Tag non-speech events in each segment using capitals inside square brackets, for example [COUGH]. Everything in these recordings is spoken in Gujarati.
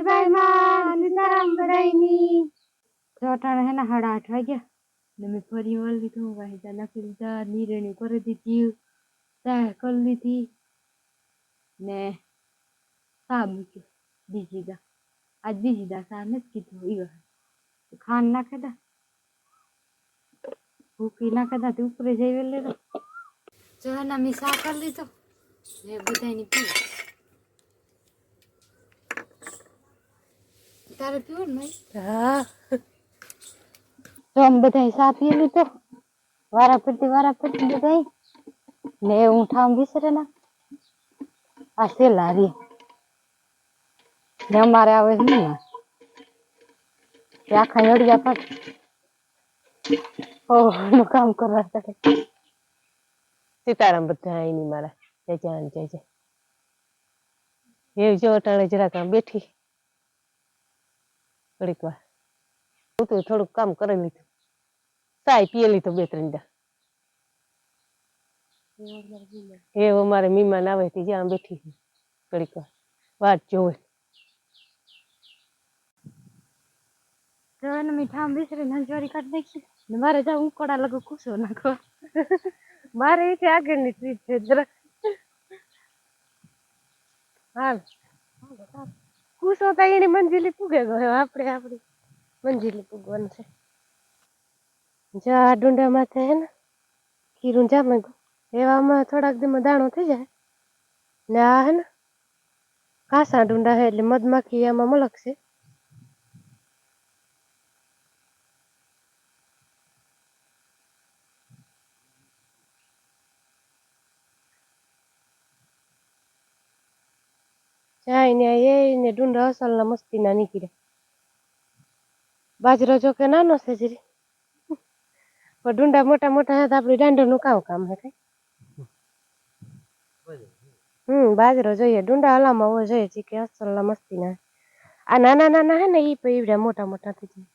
મહેરબાઈ માં સીતારામ બધાયની ચોટાણ હે ને સાડા આઠ વાગ્યા. ને મેં ફરી વાર લીધું વાહિદા નાખી દીધા નીરેણી કરી દીધી ચા કરી લીધી ને સા મૂક્યો બીજી દા. આજ બીજી દા સા નથી કીધું ખાન ખાંડ નાખે દા. ભૂકી નાખે દા તે ઉપરે જઈ વેલે તો જો એના મેં સા કરી લીધો. ને બધાની પી તારે પીવું ને હા. તો આમ બધા સાપીએ લીધો વારા ફરતી વારા ફરતી બધા ને હું ઠામ વિસરે ના. આ સેલા રી. ને અમારે આવે છે ને આખા નડિયા પર ઓહ કામ કરવા શકે સીતારામ બધા એની મારા. જય જાન જય જો અટાણે જરાક આમ બેઠી. ઘડીક વાર. હું તો થોડુંક કામ કરી લીધું. ચાય પીએ લીધો બે ત્રણ દા એ અમારે મહેમાન આવે તે જ્યાં બેઠી છું. ઘડીક વાર. વાટ જોવે. તો એને મેં ઠામ વિસરે નંજવારી કાઢી નાખી. મારે જા ઉકોડા લગો કુસો નાખો. મારે એ આગળની ટ્રીટ છે જરા. હાલ. કુસો તો એની મંજિલી પૂગે ગયો આપણે આપણી મંજિલી પૂગવાનું છે. જા ડુંડા માથે હે ને, ખીરું જામે ગયું એવામાં થોડાક દીમાં દાણો થઈ જાય. ને આ હે ને કાસા ડુંડા હે એટલે મધમાખી એમાં મલકશે. ને એ ને ડુંડા અસલના મસ્તીના નીકળ્યા બાજરો જો કે નાનો છે જીરી પણ ડુંડા મોટા મોટા હે તો આપણી દાંડોનું કામ કામ હે કઈ હમ બાજરો જોઈએ ડુંડા હલામાં હોય જોઈએ જી કે અસલના મસ્તીના આ નાના નાના હે ને એ પણ ઈવડા મોટા મોટા થઈ જાય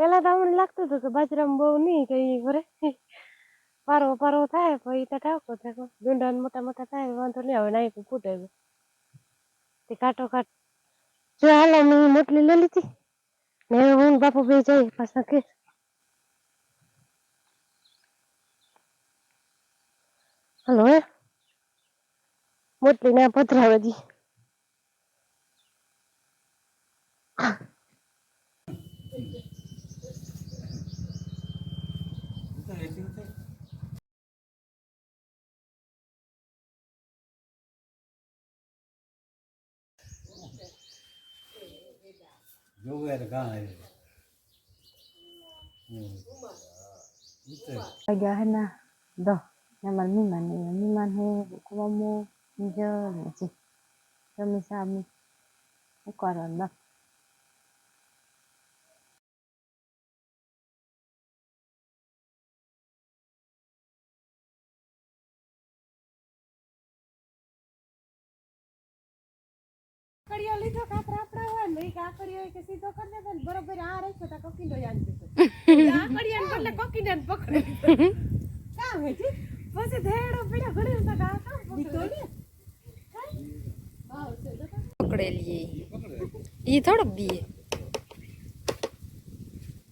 પેલા તો અમને લાગતું હતું કે બાજરામાં બહુ નહીં કઈ કરે પારો પારો થાય પછી તો ઠાકો થાય ગુંડા મોટા મોટા થાય, વાંધો નહીં આવે નાઈ ફૂટે તે કાટો કાટ. જો હાલો, મેં મોટલી લઈ લીધી. ને હવે હું બાપુ બે જઈએ પાછા કે હાલો મોટલી ના પધરાવે દી જોવે તો કાં આવે હમ. ઉતરે. વાગ્યા હે ના દો ને અમારા મહેમાન ને મહેમાન હે કુવામો બીજો ને જી તમે સામી કરવાનું બસ કાકડીઓ લીધો કાકરા આપણા હોય ને ઈ કાકડીઓ કે સીધો કરી દેતો ને બરોબર આ રાખ્યો તા કોકીનો યાદ દીધો કાકડીઓ ને બદલે કોકીને જ પકડે કામ હે જી? પછી ધેડો પડ્યો ઘડી તો કા કામ પકડ્યો ને પકડેલી ઈ થોડોક દીએ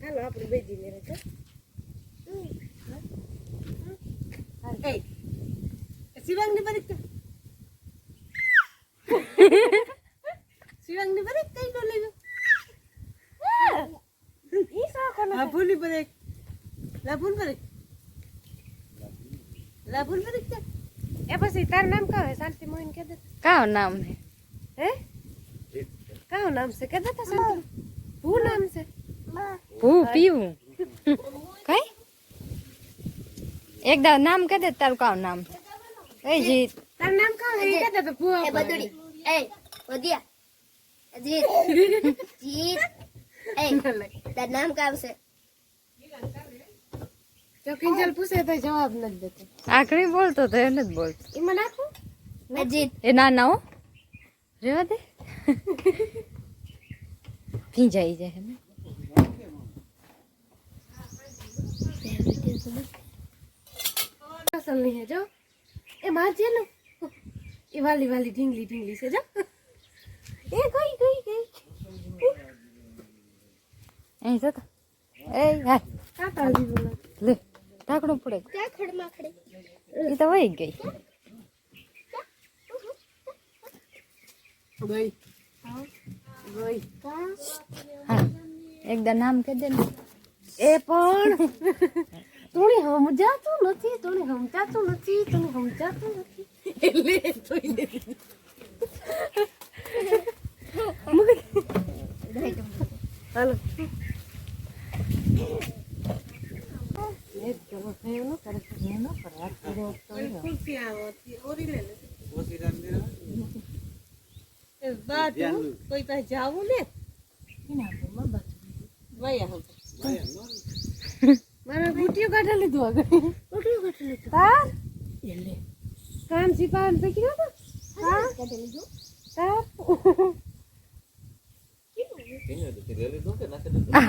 હાલો આપણે બેજી મેરે છે. એ શિવાંગની પરીક્ષા નો [LAUGHS] લેજો ઈ સા કોનો હા ભૂલી પરીક લાભુલ પરીક લાભુલ પરીક્ષા એ પછી તાર નામ કા હે શાંતિ મોહિન કે દે. કાવ નામ હે? હે? કાનું નામ છે? કે દે તા શાંતિ. ભૂ નામ છે. ભૂ પીવું. કઈ? એક દા નામ કે દે તારું કાવ નામ એ જી તાર નામ કા હે કે દે તો ભૂ એ બધુડી એ વધ્યા. જીત [LAUGHS] જીત. એ તાર નામ કાવ છે જો કિંજલ પૂછે તો જવાબ નથી દેતો આખરી બોલતો તો એને જ બોલતો એમાં નાખું અજીત એ ના ના હો રેવા દે થી જાય જાય ને અસલ નહીં હે જો એ માર છે ને એ વાલી વાલી ઢીંગલી ઢીંગલી છે જો એ ગઈ ગઈ ગઈ અહીં જતો એ હાલ કાકા લીધું લે ઢાંકણું પડે? ક્યાં ખડમાં ખડે એ તો વહી ગઈ. ગઈ. ગઈ. હા. એકદમ નામ કહી દે ને. એ પણ તુણે સમજાતું નથી તુણે સમજાતું નથી તુણે સમજાતું નથી. એટલે હાલો. કોઈ પાસે જાવું ને મારા બુટીઓ કાઢી લીધું આગળ બુટીઓ કાઢી લીધું તાર એટલે કાન સિપાન પૈકી નતો હા કાઢી લીધું તાર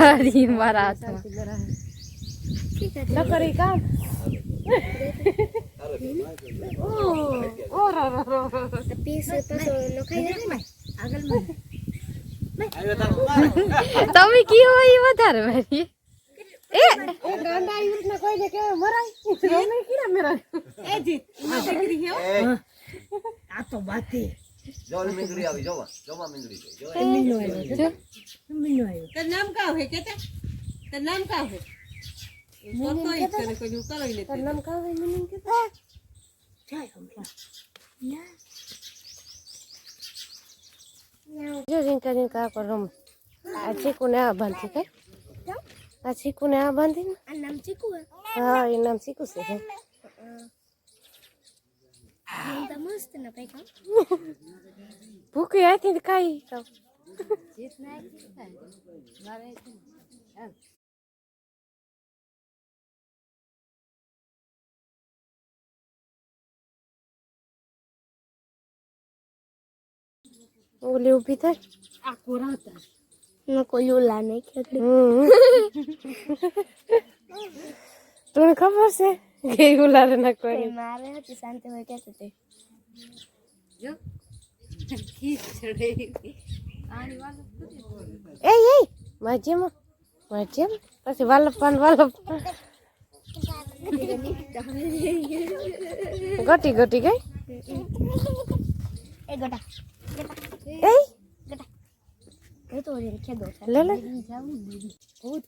અરે મારા હાથમાં. લકરી કામ ઓ ઓ રો રો રો રો. તો પીસ પાછો નખાઈ જશે ને આગળમાં તમે કયો હોય એ વધારે મારી એ ગાંડા આવી રીતના કોઈને કેવાય મરાય રમે કીડા મરાય એ જીતમાં દીકરી હે હો. આ તો બાતી જોવાની મીંગડી આવી જોવા જોવા મીંગડી છે જોવા મીનો આવ્યો મીનો આવ્યો તાર નામ કાવ હે કેતા તાર નામ કાવ હે પોતો ઈ કરે કોઈ આ ચીકુ ને આ બાંધી કઈ આ ચીકુ ને આ બાંધી ને નામ ચીકુ હા એ નામ ચીકુ છે હે કઈ ભૂખી ખાઈ ઓલી ઊભી થાય? આ કોરાતા મેં કોઈ ઓલા નહીં ખેતરી તને ખબર છે? કે ઉલારે ના કોઈ મારે હતી શાંતિ હોય કહેતી હતી જો. આની વાલો એ એ માજેમાં માજેમ પછી વાલપાન વાલપ. [LAUGHS] ગટી ગટી ગઈ? એ ગટા. એ એ તો ઓલી ખેદો છે લે લે ભૂત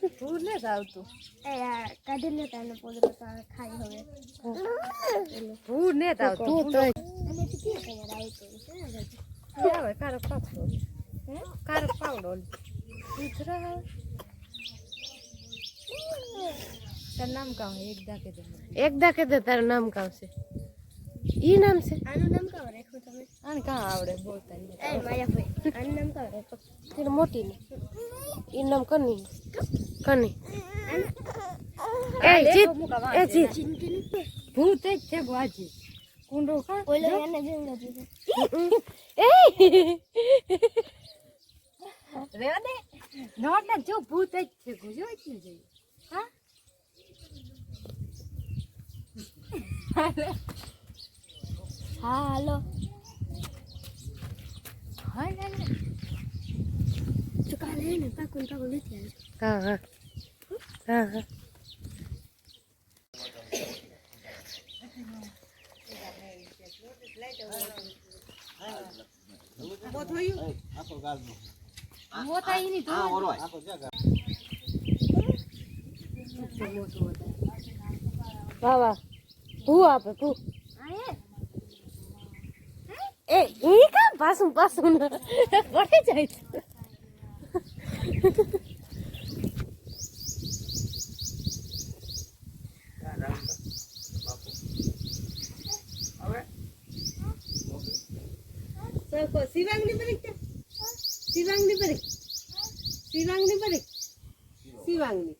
જ ભૂત ને આવતું એ આ કાઢી લેતા એને પોદરો તો ખાઈ હવે ભૂત ને આવતું તું તો અને તે કે કઈ આવતું છે આવે કારો પાવડો કારો પાવડો ઉતરા તાર નામ કામ એક દાકે દે એક દાખે દે તારું નામ કામ છે ઈ નામ છે? આનું નામ કાવ રાખ્યું તમે? આને કાં આવડે બોલતા એ માયા ભાઈ આનું નામ કાવ રાખ્યું? તેનું મોટી ને. ઈ નામ કની કની એ જીત એ જીત. ભૂત જ છે બાજી કુંડો કા ઓલો એને જંગલ એ રેવા દે. નોટ ને જો ભૂત જ છે ગુજો જ છે. હા? હા હાલો હા કાલે ને પાકું પાકું લેતી આવજો હા હા. હા હા. વાહ વાહ. ભૂ આપે ભૂ એ ઈ કા પાસું પાસું પડે જાય શિવાંગની પરીક્ષા શિવાંગની પરીક્ષા શિવાંગની પરીક્ષા શિવાંગની.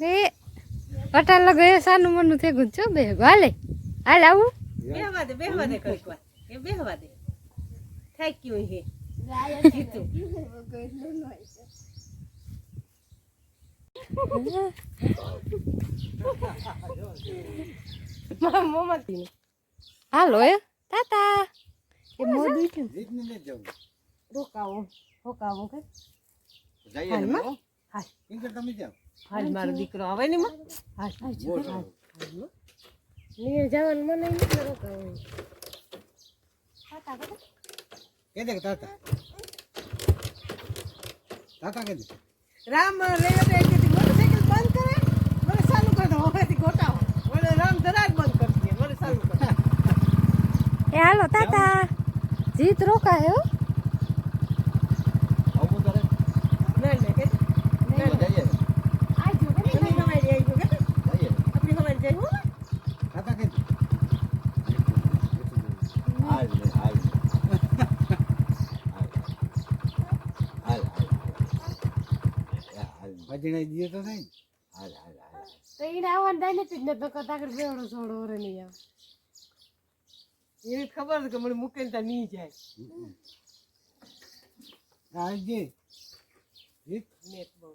એ અટાણ લગાય સાનું મનું થઈ ગયું છો બે હાલે હાલ આવું. બેહવા દે બેહવા દે કંઈક વાર. એ બેહવા દે. થાક્યું હે? જીતું [LAUGHS] મારા મોમાં હાલો એ તાતા એ મોદું છે નથી જવું. રોકાવું રોકાવું કે. જઈએ ને હો. ઈંગર તમે જાઓ. હાલ મારો દીકરો આવે ને માં હાલ બોલ. નીર જવાનું મને નથી રોકાવું. કે દે તાતા તાતા કે દે. રામ લેવા દે કે મોટરસાઇકલ બંધ કરે મને ચાલુ કરી દો હવેથી ગોટાવો મને રામ જરાક બંધ કરી દે મને ચાલુ કરે એ હાલો તાતા જીત રોકા હે હો આવું કરે ના ના કે જઈએ તમે હવાઈ આવી ગયો કે જઈએ આપણી હવાઈ જઈ હો તાતા કે દે હાલ ને હાલ ને. હાલ હાલ હાલ હાલ. ભજણે દીએ તો થાય. હાલ હાલ હાલ. તો એને આવવાનું થાય ને તો કદાચ બેવડો છોડો નહીં આવે. એવી ખબર છે કે મને મૂકીને ત્યાં નહીં જાય. આ જે નેટ બહુ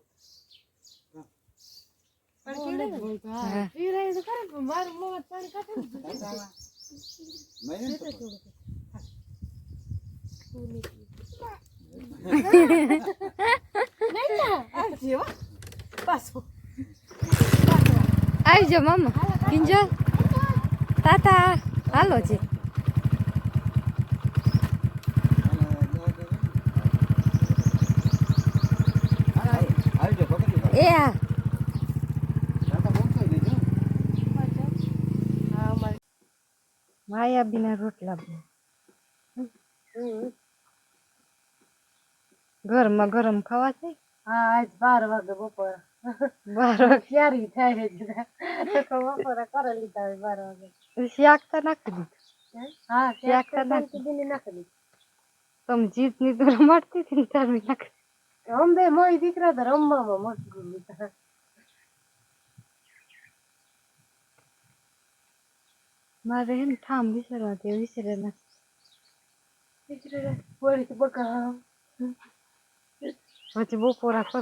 આવી જાઓ મામા. કિંજલ. તાતા હાલો જી હાલ હાલજો મારે માયા બીના. રોટલા ગરમ ખાવા છે? હા આજ બાર વાગે બપોર. બાર વાગે. ક્યારે થાય બપોરે કરે લીધા હોય બાર વાગે. શાક તો નાખી દીધું. હા? શાક તો નાખી. શાંતિથી નાખી દીધું. તમે જીતની તો રમાડતી હતી ને તાર મેં નાખી રમબે મોય દીકરા તો રમવામાં મશગુલ હતા મારે એમ ઠામ વિસરવા તે વિસરે ના પોલીસ બકા પછી બપોરા કરો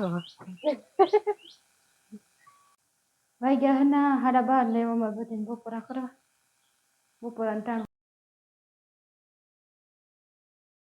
વાગ્યા ગયા ના હાડા બાર લેવામાં બધાને બપોરા કરવા બપોરા ટાણ